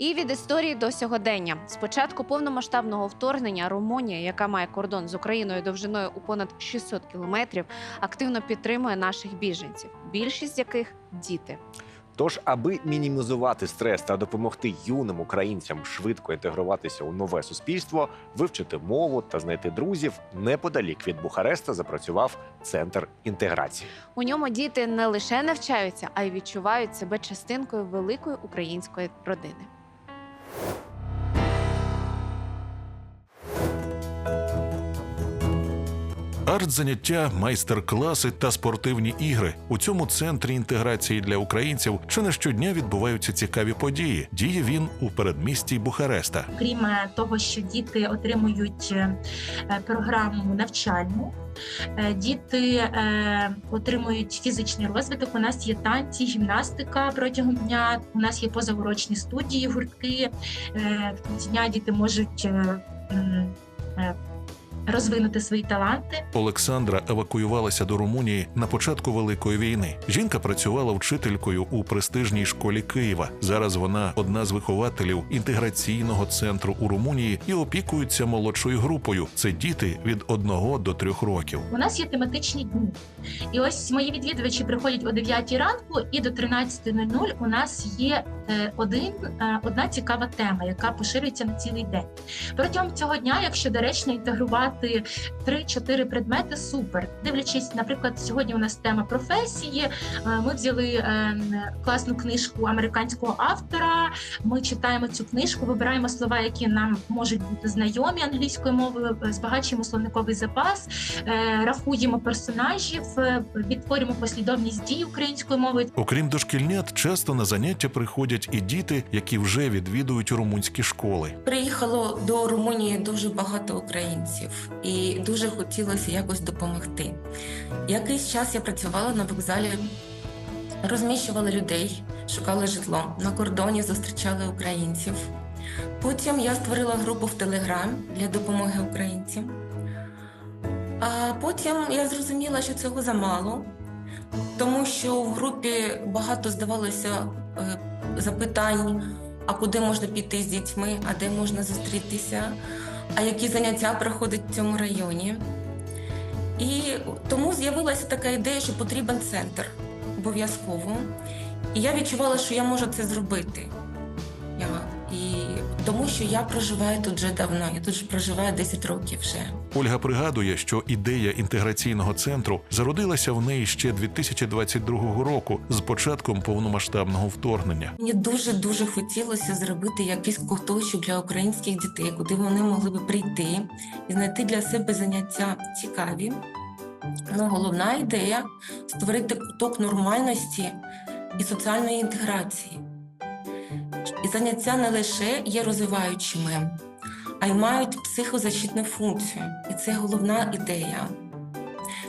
І від історії до сьогодення. З початку повномасштабного вторгнення Румунія, яка має кордон з Україною довжиною у понад 600 кілометрів, активно підтримує наших біженців, більшість з яких діти. Тож, аби мінімізувати стрес та допомогти юним українцям швидко інтегруватися у нове суспільство, вивчити мову та знайти друзів, неподалік від Бухареста запрацював центр інтеграції. У ньому діти не лише навчаються, а й відчувають себе частинкою великої української родини. Арт-заняття, майстер-класи та спортивні ігри у цьому центрі інтеграції для українців чи не щодня відбуваються цікаві події. Діє він у передмісті Бухареста. крім е, того, що діти отримують е, е, програму навчальну. Діти отримують фізичний розвиток. У нас є танці, гімнастика протягом дня. У нас є позаурочні студії, гуртки. В кінці дня діти можуть розвинути свої таланти. Олександра евакуювалася до Румунії на початку Великої війни. Жінка працювала вчителькою у престижній школі Києва. Зараз вона одна з вихователів інтеграційного центру у Румунії і опікується молодшою групою. Це діти від 1 до 3 років. У нас є тематичні дні. І ось мої відвідувачі приходять о 9 ранку, і до 13.00 у нас є е, один, е, одна цікава тема, яка поширюється на цілий день. Протягом цього дня, якщо доречно інтегрувати 3-4 предмети, супер. Дивлячись, наприклад, сьогодні у нас тема професії. е, Ми взяли е, класну книжку американського автора. Ми читаємо цю книжку, вибираємо слова, які нам можуть бути знайомі англійською мовою, е, збагачуємо словниковий запас рахуємо персонажів, відтворюємо послідовність дій українською мовою. Окрім дошкільнят, часто на заняття приходять і діти, які вже відвідують румунські школи. Приїхало до Румунії дуже багато українців, і дуже хотілося якось допомогти. Якийсь час я працювала на вокзалі, розміщувала людей, шукала житло. На кордоні зустрічали українців. Потім я створила групу в Телеграм для допомоги українцям. А потім я зрозуміла, що цього замало, тому що в групі багато здавалося е, запитань а куди можна піти з дітьми, а де можна зустрітися, а які заняття проходять в цьому районі. І тому з'явилася така ідея, що потрібен центр обов'язково. І я відчувала, що я можу це зробити. Тому що я проживаю тут вже давно, я тут проживаю 10 років вже. Ольга пригадує, що ідея інтеграційного центру зародилася в неї ще 2022 року з початком повномасштабного вторгнення. Мені дуже дуже хотілося зробити якийсь куточок для українських дітей, куди вони могли би прийти і знайти для себе заняття цікаві. Ну, головна ідея створити куток нормальності і соціальної інтеграції. І заняття не лише є розвиваючими, а й мають психозащитну функцію. І це головна ідея.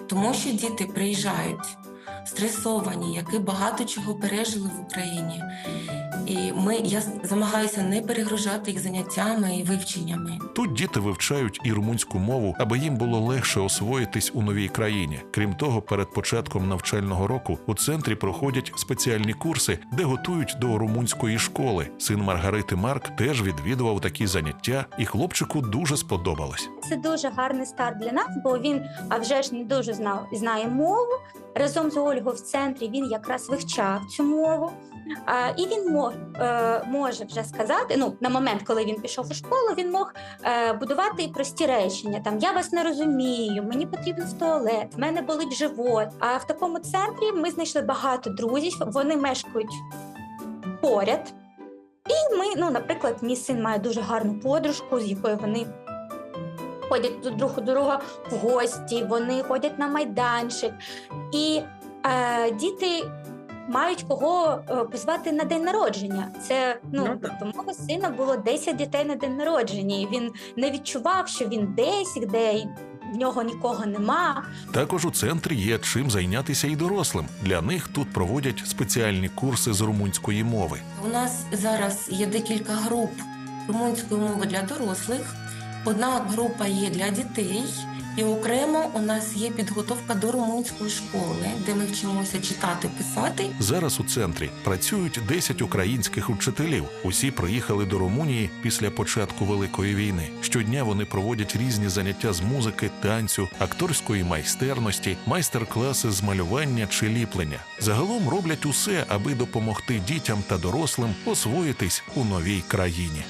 Тому що діти приїжджають стресовані, які багато чого пережили в Україні. І ми, я намагаюся не перегружати їх заняттями і вивченнями. Тут діти вивчають і румунську мову, аби їм було легше освоїтись у новій країні. Крім того, перед початком навчального року у центрі проходять спеціальні курси, де готують до румунської школи. Син Маргарити Марк теж відвідував такі заняття, і хлопчику дуже сподобалось. Це дуже гарний старт для нас, бо він а вже ж не дуже знав, знає мову. Разом з Ольгою в центрі він якраз вивчав цю мову. А, і він мог, е, може вже сказати, ну на момент, коли він пішов у школу, він мог е, будувати прості речення. Там я вас не розумію, мені потрібен в туалет, в мене болить живот. А в такому центрі ми знайшли багато друзів. Вони мешкають поряд. І ми, ну, наприклад, мій син має дуже гарну подружку, з якою вони ходять друг до друга в гості, вони ходять на майданчик. І е, діти мають кого е, позвати на день народження. Це ну, Ну, тобто мого сина було 10 дітей на день народження, і він не відчував, що він десь, де в нього нікого нема. Також у центрі є чим зайнятися і дорослим. Для них тут проводять спеціальні курси з румунської мови. У нас зараз є декілька груп румунської мови для дорослих. Одна група є для дітей, І окремо у нас є підготовка до румунської школи, де ми вчимося читати, писати. Зараз у центрі працюють 10 українських учителів. Усі приїхали до Румунії після початку великої війни. Щодня вони проводять різні заняття з музики, танцю, акторської майстерності, майстер-класи з малювання чи ліплення. Загалом роблять усе, аби допомогти дітям та дорослим освоїтись у новій країні.